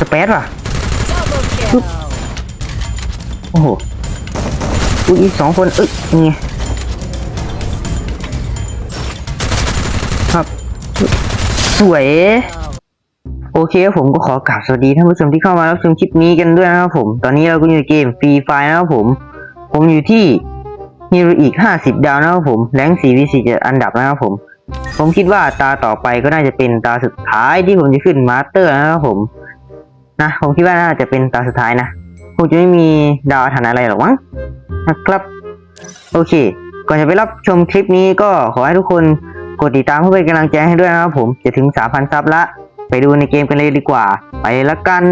สเปซว่ะ Double kill. โอ้โหอุ้ยอีกสองคนเอ้ยนี่ไงครับสวย โอเคครับผมก็ขอกราบสวัสดีท่านผู้ชมที่เข้ามารับชมคลิปนี้กันด้วยนะครับผม ตอนนี้เราก็อยู่ในเกมฟรีไฟนะครับผม ผมอยู่ที่ฮีโรอีก 50 ดาวนะครับผม แรง4 v 4จะอันดับนะครับผม ผมคิดว่าตาต่อไปก็น่าจะเป็นตาสุดท้ายที่ผมจะขึ้นมาสเตอร์นะครับผม นะผมคิดว่าน่าจะเป็นตาสุดท้ายนะคงจะไม่มีดาวอาถรรพ์อะไรหรอกมั้งนะครับ โอเค ก่อนจะไปรับชมคลิปนี้ก็ขอให้ทุกคนกดติดตามเพื่อเป็นกำลังใจให้ด้วยนะครับผมจะถึง 3,000 ซับละ ไปดูในเกมกันเลยดีกว่า ไปละกัน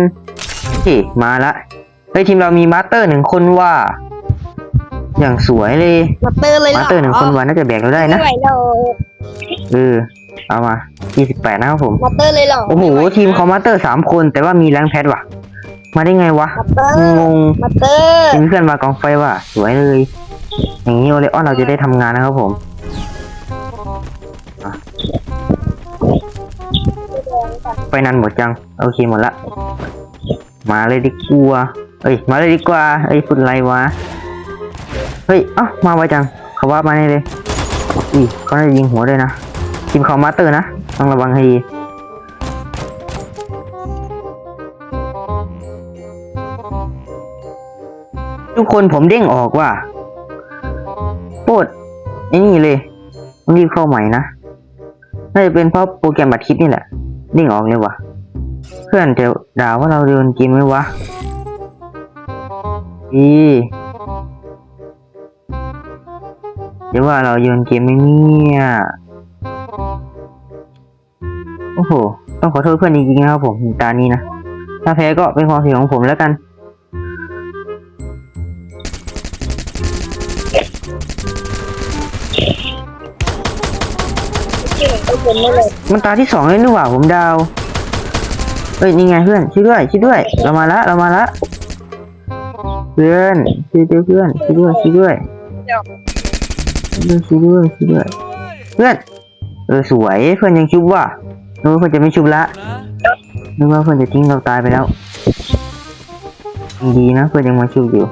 โอเคมาละเฮ้ยทีมเรามีมาสเตอร์หนึ่งคนว่า อย่างสวยเลย มาเตอร์เลยมาสเตอร์หนึ่งคนว่าน่าจะแบกเราได้ไม่นะไหวหรอกเออ เอามา28นะครับผมมาเตอร์เลยหรอโอ้โห ทีมคอมมาสเตอร์สามคน แต่ว่ามีแรงค์แพทว่ะ มาได้ไงวะมาเตอร์งงมาเตอร์เป็นเพื่อนมากองไฟว่ะ สวยเลย อย่างนี้โอเลออนเราจะได้ทำงานนะครับผมอะไปนันหมดจัง โอเคหมดละ มาเลยดีกว่าเอ้ย มาเลยดีกว่าเอ้ยคุณไรวะ เฮ้ย เอ้ามาไวจัง เขาว่ามาเนี่ยเลยอุ้ยเขาน่าจะยิงหัวด้วยนะ ทีมคอมมาสเตอร์นะ ต้องระวังให้ดีทุกคนผมเด้งออกว่าโคตรไอ้นี่เลยต้องรีบเข้าใหม่นะน่าจะเป็นเพราะโปรแกรมบัตรคิดนี่แหละเด้งออกเลยว่ะ เพื่อนจะด่าว่าเราเดินเกมไหมวะอีเดี๋ยวว่าเราโยนเกมไหมเนี่ย โอ้โห ต้องขอโทษเพื่อนจริงๆนะครับผมตานี้นะ ถ้าแพ้ก็เป็นความผิดของผมแล้วกัน ที่เหมือนตัวผมนี่เลยมันตาที่สองเลยนี่หว่าผมดาวเอ้ยนี่ไงเพื่อนช่วยด้วยช่วยด้วย เรามาละเรามาละ เพื่อนช่วยด้วยเพื่อนช่วยด้วยช่วยด้วยช่วยด้วยช่วยด้วยช่วยด้วยเพื่อนเออสวยเพื่อนยังชุบว่ะ นึกว่าเพื่อนจะไม่ชุบละนึกว่าเพื่อนจะทิ้งเราตายไปแล้วยังดีนะเพื่อนยังมาชุบอยู่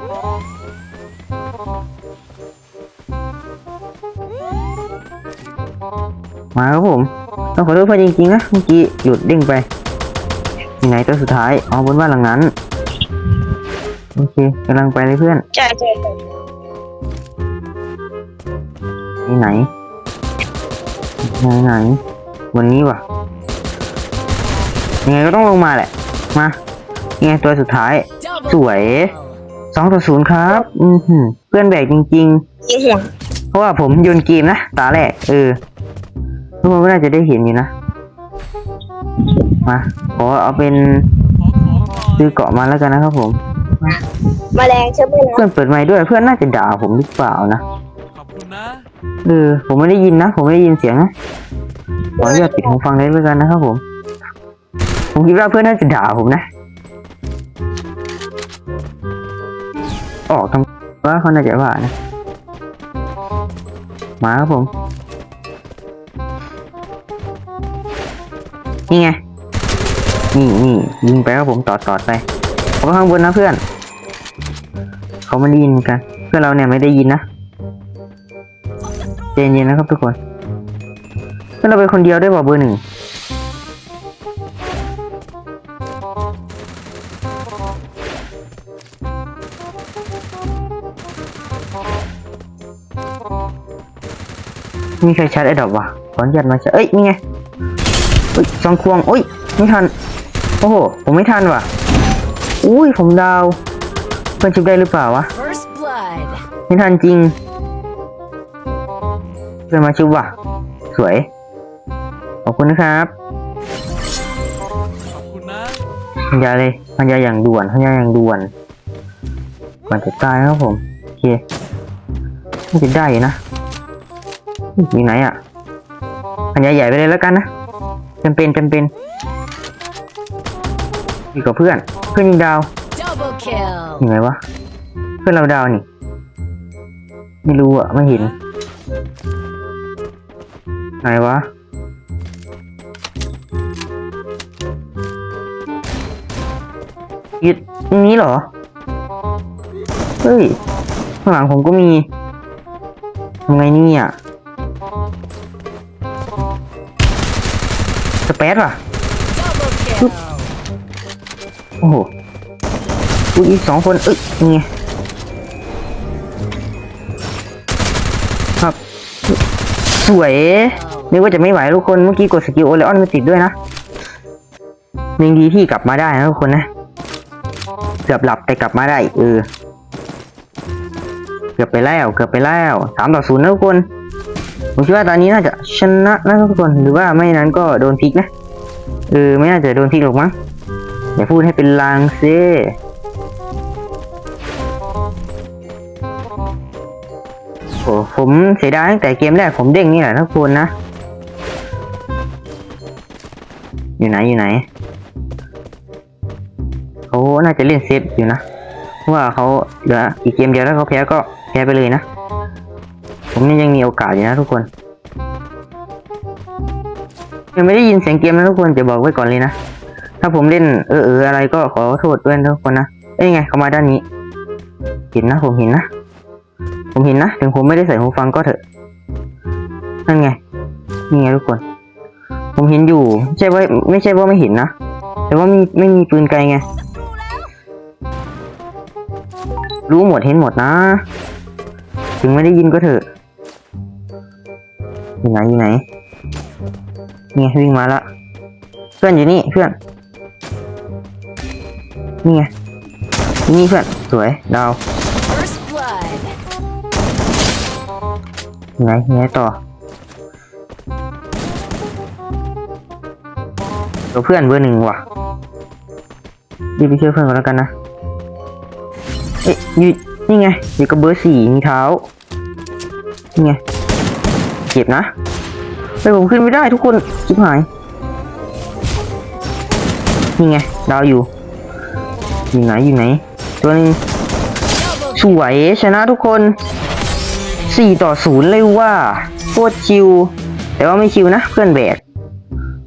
มาครับผมต้องขอโทษเพื่อนจริงๆนะเมื่อกี้หยุดเด้งไปที่ไหนตัวสุดท้ายอ๋อบนบ้านหลังนั้นโอเคกำลังไปเลยเพื่อนใช่ใช่ใช่ที่ไหนไหนไหนวันนี้วะ ยังไงก็ต้องลงมาแหละ มายังไงตัวสุดท้าย Double สวยสองต่อศูนย์ครับ อือหือเพื่อนแบกจริงยิงหัวๆเพราะว่าผมโยนเกมนะตาแรกเออทุกคนก็น่าจะได้เห็นอยู่นะ มาขอเอาเป็นซื้อเกาะมาแล้วกันนะครับผมแมลงใช่ไหมนะเพื่อนเปิดไมค์ด้วยเพื่อนน่าจะด่าผมหรือเปล่านะขอบคุณนะเออผมไม่ได้ยินนะ ผมไม่ได้ยินเสียงนะขออนุญาตปิดหูฟังเลยแล้วกันนะครับผม ผมคิดว่าเพื่อนน่าจะด่าผมนะออกทำว่าเขาน่าจะว่านะ มาครับผม นี่ไง นี่นี่ยิงไปครับผมตอดตอดไปเขาข้างบนนะเพื่อน เขาไม่ได้ยินกัน เพื่อนเราเนี่ยไม่ได้ยินนะใจเย็นๆนะครับทุกคนเพื่อนเราเป็นคนเดียวได้ป่ะเบอร์หนึ่ง มีใครชาร์จไอ้ดอกวะขออนุญาตมาชาร์จเอ้ยนี่ไงเอ้ยสองควงโอ้ยไม่ทัน โอ้โห ผมไม่ทันว่ะ อุ้ยผมดาวเพื่อนชุบได้หรือเปล่าวะ First blood. ไม่ทันจริงเพื่อนมาชุบว่ะ สวย ขอบคุณนะครับขอบคุณนะพันยาเลยพันยาอย่างด่วนพันยาอย่างด่วนก่อนจะตายนะครับผม โอเคน่าจะได้อยู่นะ อยู่ไหนอะพันยาใหญ่ไปเลยแล้วกันนะจำเป็นจำเป็นอยู่กับเพื่อน เพื่อนยิงดาว Double kill. อยู่ไหนวะ เพื่อนเราดาวนี่ ไม่รู้อะ ไม่เห็น ไหนวะยึดตรงนี้เหรอ เฮ้ย ข้างหลังผมก็มีทำไงเนี่ย สเปซว่ะ Double kill. โอ้โหอุ๊ยอีกสองคนเอ้ยนี่ไงครับ สวยนึกว่าจะไม่ไหวทุกคนเมื่อกี้กดสกิลโอเลออนมาติดด้วยนะยังดีที่กลับมาได้นะทุกคนนะเกือบหลับแต่กลับมาได้เออเกือบไปแล้วเกือบไปแล้วสามต่อศูนย์นะทุกคน ผมคิดว่าตอนนี้น่าจะชนะนะทุกคนหรือว่าไม่นั้นก็โดนพิกนะเออไม่น่าจะโดนพิกหรอกมั้งอย่าพูดให้เป็นลางซิโอ้ผมเสียดายตั้งแต่เกมแรกผมเด้งนี่แหละทุกคนนะ อยู่ไหนอยู่ไหนเขาน่าจะเล่นเซฟอยู่นะเพราะว่าเขาเหลืออีกเกมเดียวถ้าเขาแพ้ก็แพ้ไปเลยนะ ผมนี่ยังมีโอกาสอยู่นะทุกคน ยังไม่ได้ยินเสียงเกมนะทุกคนจะบอกไว้ก่อนเลยนะ ถ้าผมเล่นเออเอออะไรก็ขอโทษด้วยทุกคนนะเอ้ยไงเข้ามาด้านนี้ เห็นนะผมเห็นนะ ผมเห็นนะ ถึงผมไม่ได้ใส่หูฟังก็เถอะ นั่นไง นี่ไงทุกคน ผมเห็นอยู่ ไม่ใช่ว่าไม่ใช่ว่าไม่เห็นนะ แต่ว่าไมีไม่มีปืนไกลไง รู้หมดเห็นหมดนะ ถึงไม่ได้ยินก็เถอะ อยู่ไหนอยู่ไหนนี่ไงวิ่งมาละเพื่อนอยู่นี่เพื่อนนี่ไงนี่เพื่อนสวยดาว First blood. ยังไงยังไงต่อตัวเพื่อนเบอร์หนึ่งว่ะรีบไปช่วยเพื่อนก่อนแล้วกันนะเอ๊ะอยู่นี่ไงอยู่กับเบอร์สี่มีเท้านี่ไง เจ็บนะไปผมขึ้นไม่ได้ทุกคนชิบหาย นี่ไงดาวอยู่ อยู่ไหนอยู่ไหน ตัวหนึงสวยชนะทุกคนสี่ต่อศูนย์เลยว่าโคตรชิว แต่ว่าไม่ชิวนะ เพื่อนแบก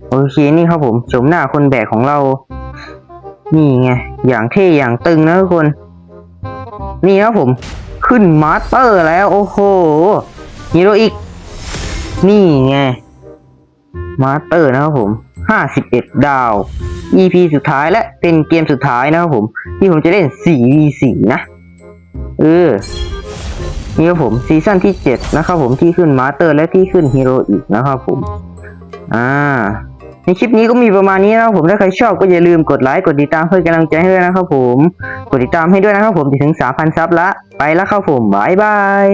โอเคนี่ครับผมชมหน้าคนแบกของเรา นี่ไง อย่างเท่อย่างตึงนะทุกคน นี่ครับผม ขึ้นมาสเตอร์แล้ว โอ้โหฮีโรอีก นี่ไง มาสเตอร์นะครับผมห้าสิบเอ็ดดาว EP สุดท้ายและเป็นเกมสุดท้ายนะครับผม ที่ผมจะเล่น 4v4 นะ เออ นี่ครับผมซีซั่นที่ 7 นะครับผมที่ขึ้นมาสเตอร์และที่ขึ้นฮีโร่อีกนะครับผม อ่า ในคลิปนี้ก็มีประมาณนี้นะครับผม ถ้าใครชอบก็อย่าลืมกดไลค์ กดติดตามเพื่อกำลังใจให้ด้วยนะครับผม กดติดตามให้ด้วยนะครับผมถึง 3,000 ซับละ ไปแล้วครับผมบายบาย